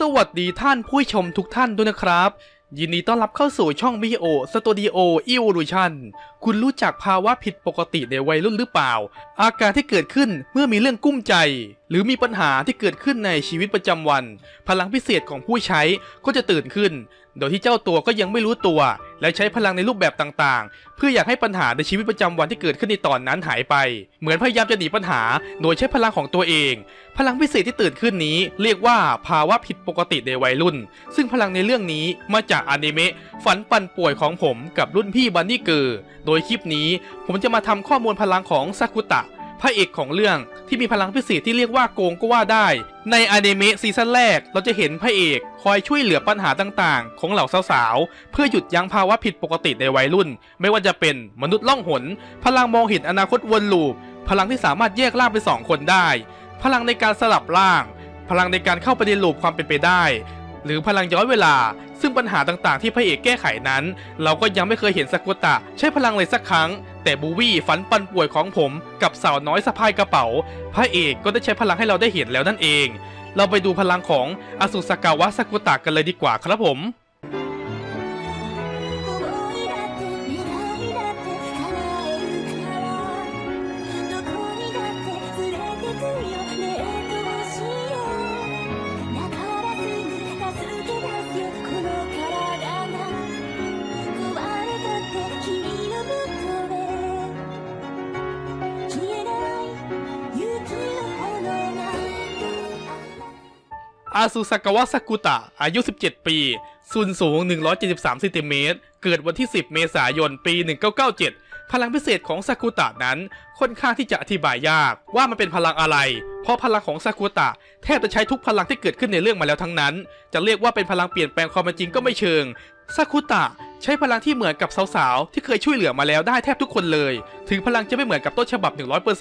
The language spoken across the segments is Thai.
สวัสดีท่านผู้ชมทุกท่านด้วยนะครับ ยินดีต้อนรับเข้าสู่ช่องวิดีโอสตูดิโออีโวลูชันคุณรู้จักภาวะผิดปกติในวัยรุ่นหรือเปล่า อาการที่เกิดขึ้นเมื่อมีเรื่องกุ้มใจหรือมีปัญหาที่เกิดขึ้นในชีวิตประจำวัน พลังพิเศษของผู้ใช้ก็จะตื่นขึ้น โดยที่เจ้าตัวก็ยังไม่รู้ตัว และใช้พลังในรูปแบบต่างๆ เพื่ออยากให้ปัญหาในชีวิตประจำวันที่เกิดขึ้นในตอนนั้นหายไป เหมือนพยายามจะหนีปัญหา โดยใช้พลังของตัวเอง พลังพิเศษที่ตื่นขึ้นนี้ เรียกว่าภาวะผิดปกติในวัยรุ่น ซึ่งพลังในเรื่องนี้มาจากอนิเมะฝันปั่นป่วยของผมกับรุ่นพี่บันนี่เกอร์โดยคลิปนี้ผมจะมาทำข้อมูลพลังของซากุตะ พระเอกของเรื่องที่มีพลังพิเศษที่เรียกว่าโกงก็ว่าได้ ในอนิเมะซีซั่นแรกเราจะเห็นพระเอกคอยช่วยเหลือปัญหาต่างๆ ของเหล่าสาวๆ เพื่อหยุดยั้งภาวะผิดปกติในวัยรุ่น ไม่ว่าจะเป็นมนุษย์ล่องหน พลังมองเห็นอนาคตวนลูป พลังที่สามารถแยกร่างเป็นสองคนได้ พลังในการสลับร่าง พลังในการเข้าไปในลูปความเป็นไปได้ หรือพลังย้อนเวลา ซึ่งปัญหาต่างๆที่พระเอกแก้ไขนั้น เราก็ยังไม่เคยเห็นสกุตะ ใช้พลังเลยสักครั้ง แต่บูวี่ฝันปันป่วยของผมกับสาวน้อยสะพายกระเป๋า พระเอกก็ได้ใช้พลังให้เราได้เห็นแล้วนั่นเอง เราไปดูพลังของอสุสกาวะสกุตะกันเลยดีกว่าครับผม อาซูสากาวะสกุตะ อายุ 17 ปี ส่วนสูง 173เซนติเมตร เกิดวันที่ 10 เมษายน ปี 1997 พลังพิเศษของซากุตะนั้นค่อนข้างที่จะอธิบายยากว่ามันเป็นพลังอะไร เพราะพลังของซากุตะแทบจะใช้ทุกพลังที่เกิดขึ้นในเรื่องมาแล้วทั้งนั้น จะเรียกว่าเป็นพลังเปลี่ยนแปลงความเป็นจริงก็ไม่เชิง ซากุตะใช้พลังที่เหมือนกับสาวๆ ที่เคยช่วยเหลือมาแล้วได้แทบทุกคนเลย ถึงพลังจะไม่เหมือนกับต้นฉบับ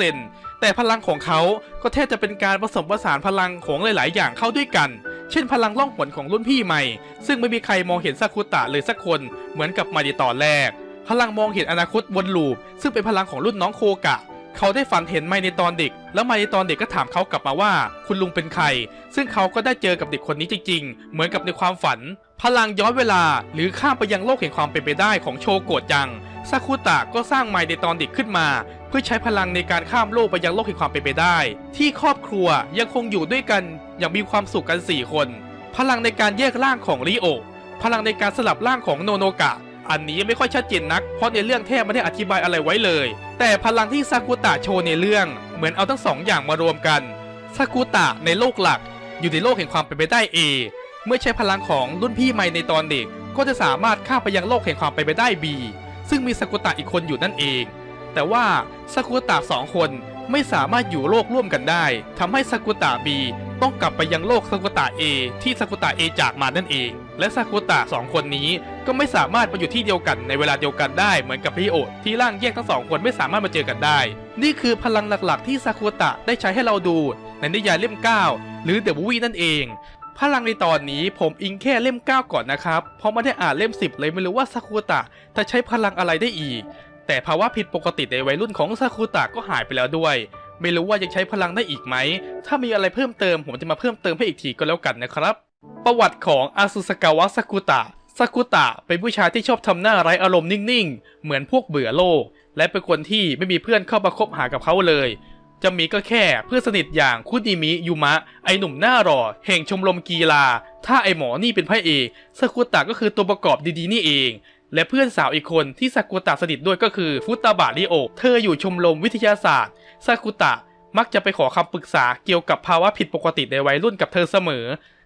100%แต่พลังของเขาก็แทบจะเป็นการผสมผสานพลังของหลาย ๆ อย่างเข้าด้วยกัน เช่น พลังล่องหนของรุ่นพี่ใหม่ ซึ่งไม่มีใครมองเห็นซากุตะเลยสักคนเหมือนกับมาในตอนแรก พลังมองเห็นอนาคตวนลูป ซึ่งเป็นพลังของรุ่นน้องโคกะเขาได้ฝันเห็นไมในตอนเด็ก แล้วไมในตอนเด็กก็ถามเขากลับมาว่า คุณลุงเป็นใคร ซึ่งเขาก็ได้เจอกับเด็กคนนี้จริงๆ เหมือนกับในความฝัน พลังย้อนเวลาหรือข้ามไปยังโลกแห่งความเป็นไปได้ของโชโกะจังซากุตะก็สร้างไมในตอนเด็กขึ้นมา เพื่อใช้พลังในการข้ามโลกไปยังโลกแห่งความเป็นไปได้ ที่ครอบครัวยังคงอยู่ด้วยกันอย่างมีความสุขกัน 4 คน พลังในการแยกร่างของริโอพลังในการสลับร่างของโนโนกะ อันนี้ไม่ค่อยชัดเจนนัก เพราะในเรื่องแทบไม่ได้อธิบายอะไรไว้เลย แต่พลังที่ซากุตะโชว์ในเรื่อง เหมือนเอาทั้งสองอย่างมารวมกันซากุตะในโลกหลัก อยู่ในโลกแห่งความเป็นไปได้ A เมื่อใช้พลังของรุ่นพี่ใหม่ในตอนเด็ก ก็จะสามารถข้ามไปยังโลกแห่งความเป็นไปได้ B ซึ่งมีซากุตะอีกคนอยู่นั่นเอง แต่ว่าซากุตะสองคนไม่สามารถอยู่โลกร่วมกันได้ทำให้ซากุตะ B ต้องกลับไปยังโลกซากุตะ A ที่ซากุตะ A จากมานั่นเอง และซากุตะสองคนนี้ก็ไม่สามารถมาอยู่ที่เดียวกันในเวลาเดียวกันได้เหมือนกับพี่โอดที่ร่างแยกทั้งสองคนไม่สามารถมาเจอกันได้ นี่คือพลังหลักๆ ที่ซากุตะได้ใช้ให้เราดูในนิยายเล่ม 9 หรือเดอะบูวี่นั่นเอง พลังในตอนนี้ผมอิงแค่เล่ม 9 ก่อนนะครับ เพราะไม่ได้อ่านเล่ม 10 เลยไม่รู้ว่าซากุตะจะใช้พลังอะไรได้อีก แต่ภาวะผิดปกติในวัยรุ่นของซากุตะก็หายไปแล้วด้วย ไม่รู้ว่ายังใช้พลังได้อีกไหม ถ้ามีอะไรเพิ่มเติมผมจะมาเพิ่มเติมให้อีกทีก็แล้วกันนะครับ ประวัติของอาซุสกาวะซากุตะซากุตะเป็นผู้ชายที่ชอบทำหน้าไร้อารมณ์นิ่งๆ เหมือนพวกเบื่อโลก และเป็นคนที่ไม่มีเพื่อนเข้ามาคบหากับเขาเลย จะมีก็แค่เพื่อนสนิทอย่างคุดิมิยุมะ ไอหนุ่มหน้าหล่อแห่งชมรมกีฬา ถ้าไอหมอนี่เป็นพระเอกซากุตะก็คือตัวประกอบดีๆนี่เอง และเพื่อนสาวอีกคนที่ซากุตะสนิทด้วยก็คือฟุตาบะริโอ เธออยู่ชมรมวิทยาศาสตร์ซากุตะมักจะไปขอคำปรึกษาเกี่ยวกับภาวะผิดปกติในวัยรุ่นกับเธอเสมอ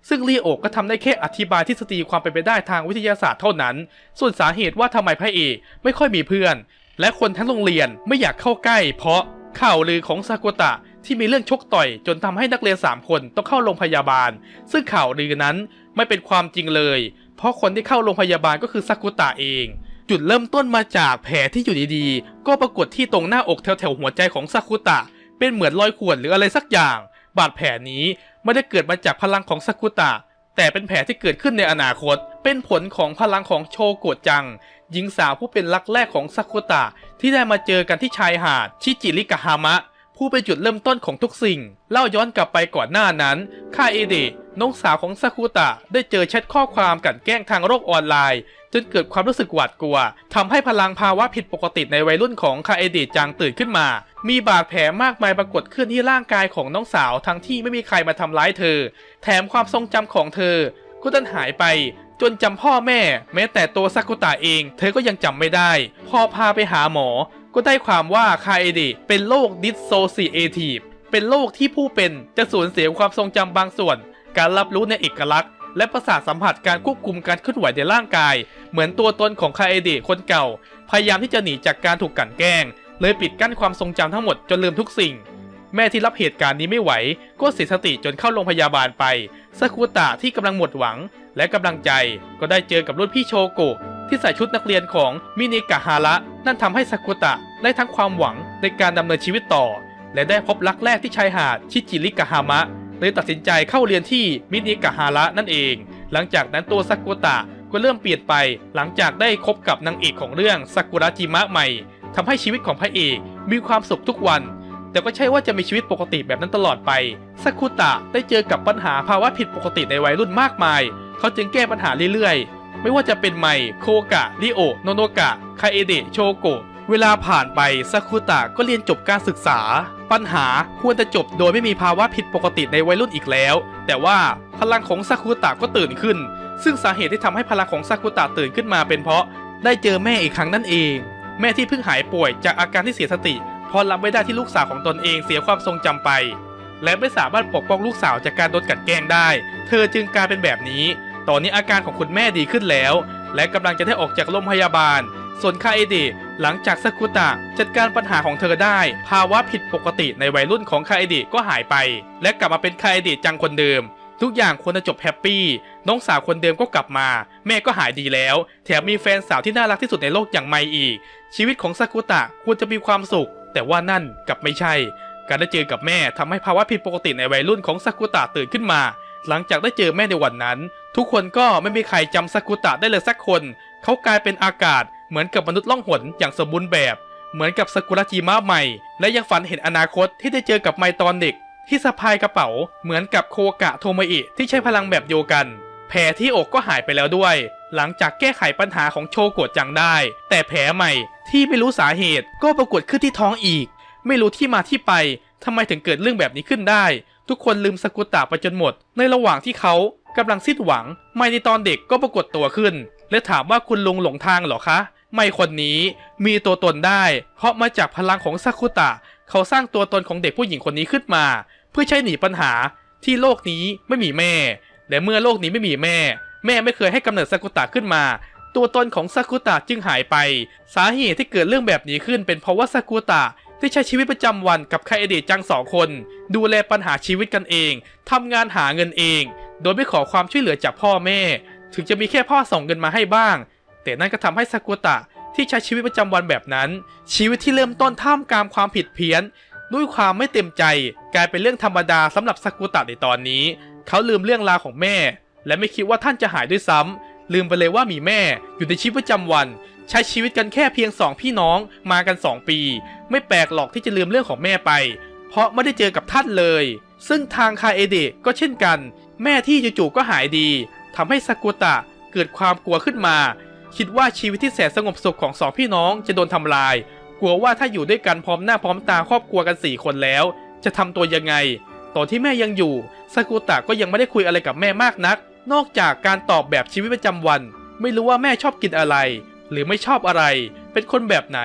ซึ่งริโอก็ทำได้แค่อธิบายทฤษฎีความเป็นไปได้ทางวิทยาศาสตร์เท่านั้น ส่วนสาเหตุว่าทำไมพระเอกไม่ค่อยมีเพื่อน และคนทั้งโรงเรียนไม่อยากเข้าใกล้เพราะ ข่าวลือของซากุตะที่มีเรื่องชกต่อย จนทำให้นักเรียน 3 คนต้องเข้าโรงพยาบาล ซึ่งข่าวลือนั้นไม่เป็นความจริงเลย เพราะคนที่เข้าโรงพยาบาลก็คือซากุตะเอง จุดเริ่มต้นมาจากแผลที่อยู่ดีๆ ก็ปรากฏที่ตรงหน้าอกแถวๆหัวใจของซากุตะ เป็นเหมือนรอยข่วนหรืออะไรสักอย่าง บาดแผลนี้ไม่ได้เกิดมาจากพลังของซากุตะแต่เป็นแผลที่เกิดขึ้นในอนาคต เป็นผลของพลังของโชโกจัง หญิงสาวผู้เป็นรักแรกของซากุตะที่ได้มาเจอกันที่ชายหาดชิจิริกะฮามะ ผู้เป็นจุดเริ่มต้นของทุกสิ่ง เล่าย้อนกลับไปก่อนหน้านั้นคาเอเดะน้องสาวของซากุตะได้เจอแชทข้อความกันแกล้งทางโลกออนไลน์ จนเกิดความรู้สึกหวาดกลัวทำให้พลังภาวะผิดปกติในวัยรุ่นของคาเอเดะจางตื่นขึ้นมา มีบาดแผลมากมายปรากฏขึ้นที่ร่างกายของน้องสาวทั้งที่ไม่มีใครมาทำร้ายเธอ แถมความทรงจำของเธอก็ดันหายไป จนจำพ่อแม่ แม้แต่ตัวซากุตะเอง เธอก็ยังจำไม่ได้ พอพาไปหาหมอ ก็ได้ความว่าคาเอเดะเป็นโรคดิสโซซีเอทีฟเป็นโรคที่ผู้เป็นจะสูญเสียความทรงจำบางส่วน การรับรู้ในเอกลักษณ์ และประสาทสัมผัสการควบคุมการเคลื่อนไหวในร่างกาย เหมือนตัวตนของคาเอเดะคนเก่า พยายามที่จะหนีจากการถูกกลั่นแกล้ง เลยปิดกั้นความทรงจำทั้งหมดจนลืมทุกสิ่งแม่ที่รับเหตุการณ์นี้ไม่ไหว ก็เสียสติจนเข้าโรงพยาบาลไปซากุตะที่กำลังหมดหวัง และกำลังใจก็ได้เจอกับรุ่นพี่โชโกะที่ใส่ชุดนักเรียนของมินิกะฮาระนั่นทำให้ซากุตะได้ทั้งความหวังในการดำเนินชีวิตต่อ และได้พบรักแรกที่ชายหาดชิจิริกะฮามะเลยตัดสินใจเข้าเรียนที่มินิกะฮาระนั่นเอง หลังจากนั้นตัวซากุตะก็เริ่มเปลี่ยนไปหลังจากได้คบกับนางเอกของเรื่องซากุระจิมะใหม่ทำให้ชีวิตของพระเอกมีความสุขทุกวัน แต่ก็ใช่ว่าจะมีชีวิตปกติแบบนั้นตลอดไปซากุตะได้เจอกับปัญหาภาวะผิดปกติในวัยรุ่นมากมาย เขาจึงแก้ปัญหาเรื่อยๆ ไม่ว่าจะเป็นไมโคกะริโอโนโนกะคาเอเดะโชโกะเวลาผ่านไปซากุตะก็เรียนจบการศึกษา ปัญหาควรจะจบโดยไม่มีภาวะผิดปกติในวัยรุ่นอีกแล้ว แต่ว่าพลังของซากุตะก็ตื่นขึ้น ซึ่งสาเหตุที่ทำให้พลังของซากุตะตื่นขึ้นมาเป็นเพราะได้เจอแม่อีกครั้งนั่นเอง แม่ที่เพิ่งหายป่วยจากอาการที่เสียสติพอรับไม่ได้ที่ลูกสาวของตนเองเสียความทรงจำไป และไม่สามารถปกป้องลูกสาวจากการโดนกลันแกล้งได้ เธอจึงกลายเป็นแบบนี้ ตอนนี้อาการของคุณแม่ดีขึ้นแล้ว และกำลังจะได้ออกจากโรงพยาบาล ส่วนคาเอดะหลังจากซากุตะจัดการปัญหาของเธอได้ ภาวะผิดปกติในวัยรุ่นของคาเอดะก็หายไป และกลับมาเป็นคาเอดะจังคนเดิม ทุกอย่างควรจะจบแฮปปี้ น้องสาวคนเดิมก็กลับมา แม่ก็หายดีแล้ว แถมมีแฟนสาวที่น่ารักที่สุดในโลกอย่างไมอีก ชีวิตของซากุตะควรจะมีความสุข แต่ว่านั่นกลับไม่ใช่ การได้เจอกับแม่ทำให้ภาวะผิดปกติในวัยรุ่นของซากุตะตื่นขึ้นมา หลังจากได้เจอแม่ในวันนั้น ทุกคนก็ไม่มีใครจำซากุตะได้เลยสักคน เขากลายเป็นอากาศเหมือนกับมนุษย์ล่องหนอย่างสมบูรณ์แบบ เหมือนกับซากุระจิมะใหม่ และยังฝันเห็นอนาคตที่ได้เจอกับไมตอนเด็ก ที่สะพายกระเป๋า เหมือนกับโคกะโทมอิที่ใช้พลังแบบเดียวกัน แผลที่อกก็หายไปแล้วด้วย หลังจากแก้ไขปัญหาของโชโกะจังได้ แต่แผลใหม่ที่ไม่รู้สาเหตุก็ปรากฏขึ้นที่ท้องอีก ไม่รู้ที่มาที่ไปทำไมถึงเกิดเรื่องแบบนี้ขึ้นได้ ทุกคนลืมสกุตะไปจนหมด ในระหว่างที่เขากำลังสิ้นหวัง ไม่ในตอนเด็กก็ปรากฏตัวขึ้น และถามว่าคุณลุงหลงทางเหรอคะ ไม่คนนี้มีตัวตนได้ เพราะมาจากพลังของซากุตะ เขาสร้างตัวตนของเด็กผู้หญิงคนนี้ขึ้นมา เพื่อใช้หนีปัญหาที่โลกนี้ไม่มีแม่ และเมื่อโลกนี้ไม่มีแม่ แม่ไม่เคยให้กำเนิดซากุตะขึ้นมา ตัวตนของซากุตะจึงหายไป สาเหตุที่เกิดเรื่องแบบนี้ขึ้น เป็นเพราะว่าซากุตะ ที่ใช้ชีวิตประจำวันกับไคเอเดะจังสองคน ดูแลปัญหาชีวิตกันเองทำงานหาเงินเอง โดยไม่ขอความช่วยเหลือจากพ่อแม่ ถึงจะมีแค่พ่อส่งเงินมาให้บ้าง แต่นั่นก็ทำให้ซากุตะที่ใช้ชีวิตประจำวันแบบนั้น ชีวิตที่เริ่มต้นท่ามกลางความผิดเพี้ยน ด้วยความไม่เต็มใจ กลายเป็นเรื่องธรรมดาสำหรับซากุตะในตอนนี้ เขาลืมเรื่องราวของแม่ และไม่คิดว่าท่านจะหายด้วยซ้ำลืมไปเลยว่ามีแม่อยู่ในชีวิตประจำวัน ใช้ชีวิตกันแค่เพียงสองพี่น้องมากัน 2 ปี ไม่แปลกหรอกที่จะลืมเรื่องของแม่ไป เพราะไม่ได้เจอกับท่านเลย ซึ่งทางคาเอเดะก็เช่นกัน แม่ที่จู่ๆก็หายดีทำให้ซากุตะเกิดความกลัวขึ้นมา คิดว่าชีวิตที่แสนสงบสุขของสองพี่น้องจะโดนทำลาย กลัวว่าถ้าอยู่ด้วยกันพร้อมหน้าพร้อมตาครอบครัวกันสี่คนแล้ว จะทำตัวยังไง ตอนที่แม่ยังอยู่ซากุตะก็ยังไม่ได้คุยอะไรกับแม่มากนัก นอกจากการตอบแบบชีวิตประจำวัน ไม่รู้ว่าแม่ชอบกินอะไร หรือไม่ชอบอะไร เป็นคนแบบไหน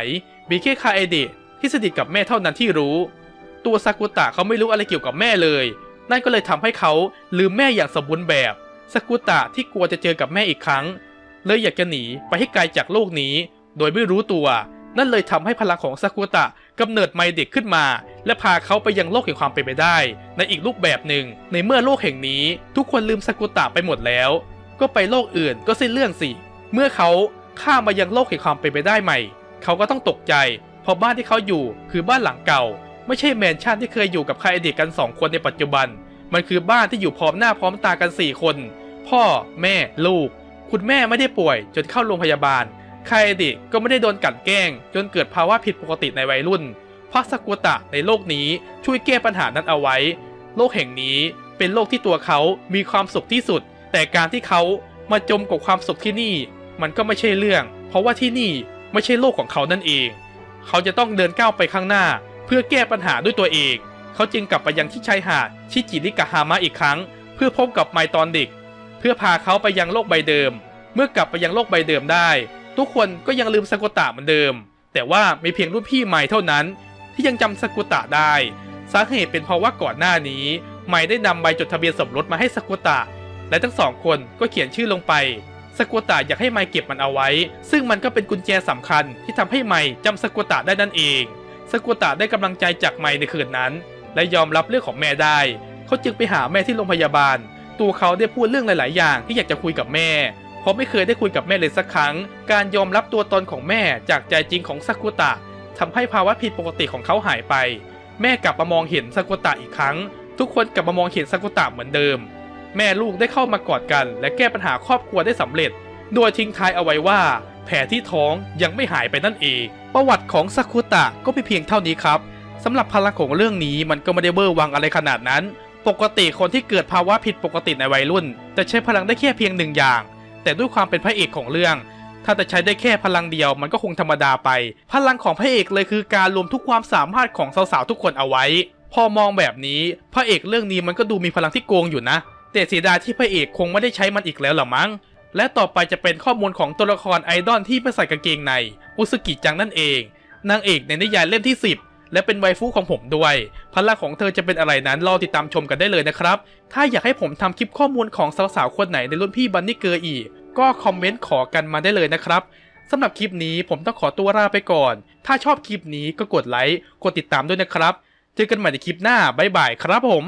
มีแค่คาเอเดะ ที่สนิทกับแม่เท่านั้นที่รู้ ตัวซากุตะเขาไม่รู้อะไรเกี่ยวกับแม่เลย นั่นก็เลยทำให้เขาลืมแม่อย่างสมบูรณ์แบบซากุตะที่กลัวจะเจอกับแม่อีกครั้ง เลยอยากจะหนีไปให้ไกลจากโลกนี้ โดยไม่รู้ตัว นั่นเลยทำให้พลังของซากุตะกำเนิดไมเด็กขึ้นมา และพาเขาไปยังโลกแห่งความเป็นไปได้ ในอีกรูปแบบหนึ่ง ในเมื่อโลกแห่งนี้ ทุกคนลืมซากุตะไปหมดแล้ว ก็ไปโลกอื่นก็สิ้นเรื่องสิ เมื่อเขาข้ามมายังโลกแห่งความเป็นไปได้ใหม่ เขาก็ต้องตกใจ เพราะบ้านที่เขาอยู่คือบ้านหลังเก่า ไม่ใช่แมนชั่นที่เคยอยู่กับใครอดีตกันสองคนในปัจจุบัน มันคือบ้านที่อยู่พร้อมหน้าพร้อมตากันสี่คน พ่อ แม่ ลูก คุณแม่ไม่ได้ป่วย จนเข้าโรงพยาบาลใครดิก็ไม่ได้โดนกั่นแกล้ง จนเกิดภาวะผิดปกติในวัยรุ่นพระสกุตะในโลกนี้ช่วยแก้ปัญหานั้นเอาไว้ โลกแห่งนี้เป็นโลกที่ตัวเขามีความสุขที่สุด แต่การที่เขามาจมกับความสุขที่นี่ มันก็ไม่ใช่เรื่อง เพราะว่าที่นี่ไม่ใช่โลกของเขานั่นเอง เขาจะต้องเดินก้าวไปข้างหน้า เพื่อแก้ปัญหาด้วยตัวเอง เขาจึงกลับไปยังที่ชายหาดชิจิริกะฮามะอีกครั้ง เพื่อพบกับไมตอนเด็ก เพื่อพาเขาไปยังโลกใบเดิม เมื่อกลับไปยังโลกใบเดิมได้ ทุกคนก็ยังลืมสกุตะเหมือนเดิม แต่ว่ามีเพียงรุ่นพี่ใหม่เท่านั้น ที่ยังจำสกุตะได้ สาเหตุเป็นเพราะว่าก่อนหน้านี้ไมได้นำใบจดทะเบียนสมรสมาให้สกุตะ และทั้งสองคนก็เขียนชื่อลงไป สกุตะอยากให้ไมเก็บมันเอาไว้ ซึ่งมันก็เป็นกุญแจสำคัญที่ทำให้ไมจำสกุตะได้นั่นเอง สกุตะได้กำลังใจจากไมในคืนนั้น และยอมรับเรื่องของแม่ได้ เขาจึงไปหาแม่ที่โรงพยาบาล ตัวเขาได้พูดเรื่องหลาย ๆ อย่างที่อยากจะคุยกับแม่ เพราะไม่เคยได้คุยกับแม่เลยสักครั้ง การยอมรับตัวตนของแม่จากใจจริงของสกุตะทำให้ภาวะผิดปกติของเขาหายไป แม่กลับมามองเห็นสกุตะอีกครั้ง ทุกคนกลับมามองเห็นสกุตะเหมือนเดิม แม่ลูกได้เข้ามากอดกัน และแก้ปัญหาครอบครัวได้สำเร็จ โดยทิ้งท้ายเอาไว้ว่า แผลที่ท้องยังไม่หายไปนั่นเอง ประวัติของซากุตะก็เป็นเพียงเท่านี้ครับสำหรับพลังของเรื่องนี้มันก็ไม่ได้เบอร์วังอะไรขนาดนั้น ปกติคนที่เกิดภาวะผิดปกติในวัยรุ่น จะใช้พลังได้แค่เพียงหนึ่งอย่าง แต่ด้วยความเป็นพระเอกของเรื่อง ถ้าจะใช้ได้แค่พลังเดียวมันก็คงธรรมดาไป พลังของพระเอกเลยคือการรวมทุกความสามารถของสาวๆทุกคนเอาไว้ พอมองแบบนี้ พระเอกเรื่องนี้มันก็ดูมีพลังที่โกงอยู่นะ แต่เสียดายที่พระเอกคงไม่ได้ใช้มันอีกแล้วหรอมั้ง และต่อไปจะเป็นข้อมูลของตัวละครไอดอลที่ไม่ใส่กางเกงใน อุสกิจังนั่นเอง นางเอกในนิยายเล่มที่ 10 และเป็นไวฟูของผมด้วย พลังของเธอจะเป็นอะไรนั้นรอติดตามชมกันได้เลยนะครับ ถ้าอยากให้ผมทำคลิปข้อมูลของสาวๆคนไหนในรุ่นพี่บันนี่เกอร์อีก ก็คอมเมนต์ขอกันมาได้เลยนะครับสำหรับคลิปนี้ผมต้องขอตัวลาไปก่อน ถ้าชอบคลิปนี้ก็กดไลค์ กดติดตามด้วยนะครับ เจอกันใหม่ในคลิปหน้า บ๊ายบายครับผม